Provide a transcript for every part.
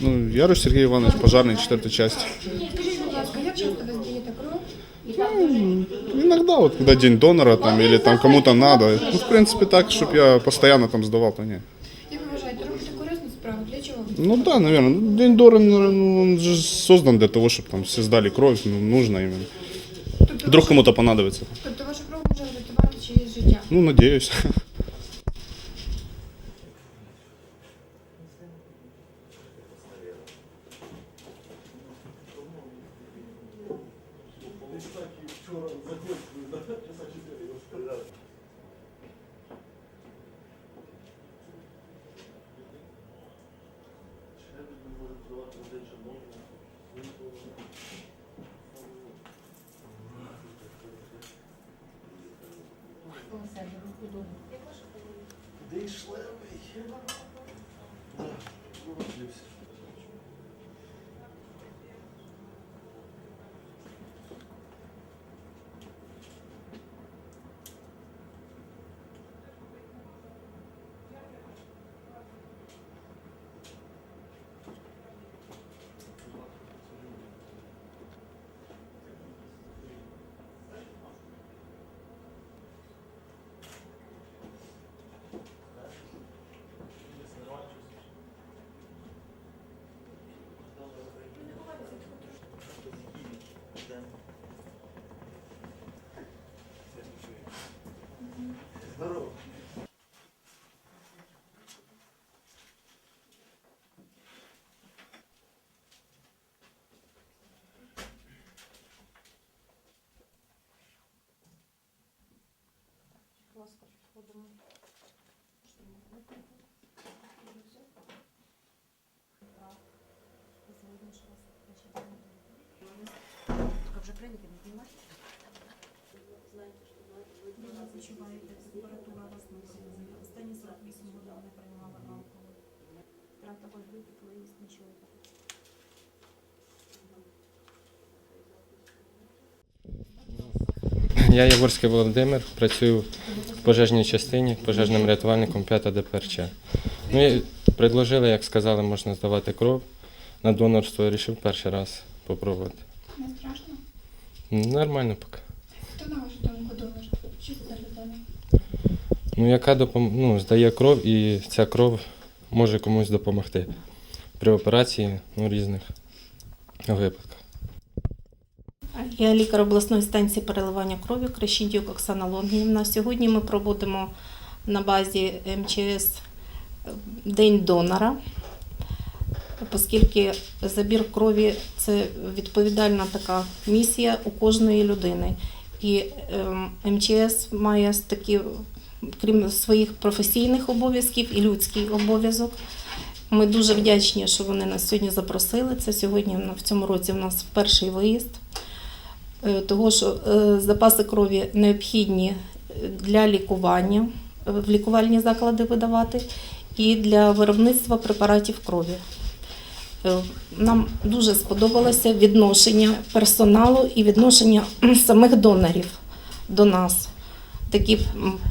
Ну, Ярош Сергій Іванович, пожарний, четверта часть. Скажіть, будь ласка, як часто ви здаєте кров? І так Иногда, вот когда день донора там или там кому-то надо. Ну, в принципе, так, чтобы я постоянно там сдавал, то нет. Ну да, наверное. День донора, ну, он же создан для того, чтобы там все сдали кровь, ну, нужно именно. Тобто, Вдруг кому-то понадобится. тобто ваша кров може врятувати чиєсь життя? Ну, надеюсь. Де йшли? Роздівся. Вже прийняти, не знімати? Відчуваєте, температура вас низька. Останні 48 годин не приймали алкоголь. Втрата ваги, тепловість, нічого. Я Яворський Володимир, працюю в пожежній частині, пожежним рятувальником 5 ДПРЧ. Ну, і предложили, як сказали, можна здавати кров. На донорство вирішив перший раз попробувати. Не страшно? Нормально поки. Хто на вашу думку донор? Що це за людина? Ну, яка допом... ну, здає кров, і ця кров може комусь допомогти при операції ну, різних випадках. Я лікар обласної станції переливання крові Крещендюк Оксана Лонгінівна. Сьогодні ми проводимо на базі МЧС День донора, оскільки забір крові це відповідальна така місія у кожної людини. І ем, МЧС має такі, крім своїх професійних обов'язків, і людський обов'язок. Ми дуже вдячні, що вони нас сьогодні запросили. Це сьогодні в цьому році у нас перший виїзд. Е, Того, що е, запаси крові необхідні для лікування, е, в лікувальні заклади видавати, і для виробництва препаратів крові. Е, Нам дуже сподобалося відношення персоналу і відношення самих донорів до нас. Такі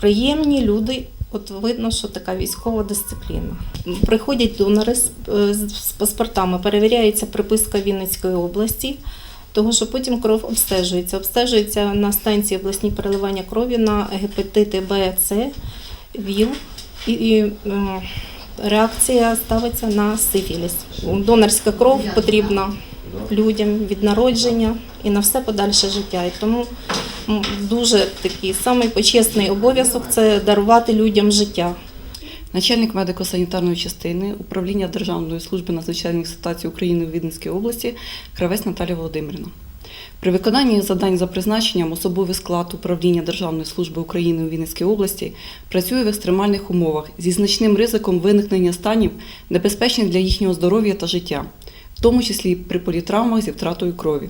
приємні люди. От видно, що така військова дисципліна. Приходять донори е, з паспортами, перевіряється приписка Вінницької області, того що потім кров обстежується. Обстежується на станції обласні переливання крові на гепатити Б, С, ВІЛ і, і реакція ставиться на сифіліс. Донорська кров потрібна людям від народження і на все подальше життя. І тому дуже такий самий почесний обов'язок це дарувати людям життя. Начальник медико-санітарної частини управління Державної служби надзвичайних ситуацій України у Віденській області Кравець Наталія Володимирівна. При виконанні завдань за призначенням особовий склад управління Державної служби України у Вінницькій області працює в екстремальних умовах зі значним ризиком виникнення станів, небезпечних для їхнього здоров'я та життя, в тому числі при політравмах зі втратою крові.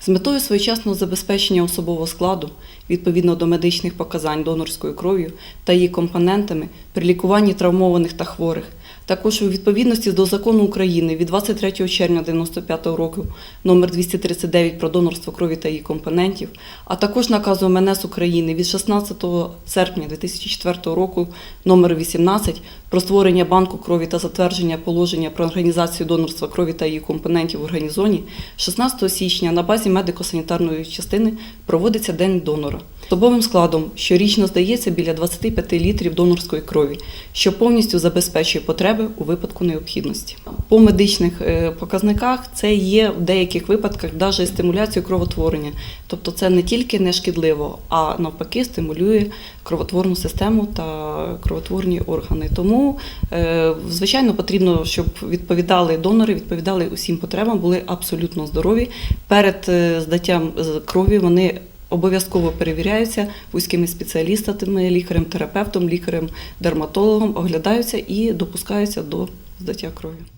З метою своєчасного забезпечення особового складу відповідно до медичних показань донорською кров'ю та її компонентами при лікуванні травмованих та хворих, Також у відповідності до закону України від 23 червня 1995 року номер 239 про донорство крові та її компонентів, а також наказу МНС України від 16 серпня 2004 року номер 18 про створення банку крові та затвердження положення про організацію донорства крові та її компонентів в організоні, 16 січня на базі медико-санітарної частини проводиться День донора. Особовим складом щорічно здається біля 25 літрів донорської крові, що повністю забезпечує потреби у випадку необхідності. По медичних е, показниках це є в деяких випадках навіть стимуляцію кровотворення. Тобто це не тільки не шкідливо, а навпаки стимулює кровотворну систему та кровотворні органи. Тому, е, звичайно, потрібно, щоб відповідали донори, відповідали усім потребам, були абсолютно здорові. Перед е, здаттям крові вони обов'язково перевіряються вузькими спеціалістами, лікарем-терапевтом, лікарем-дерматологом, оглядаються і допускаються до здаття крові.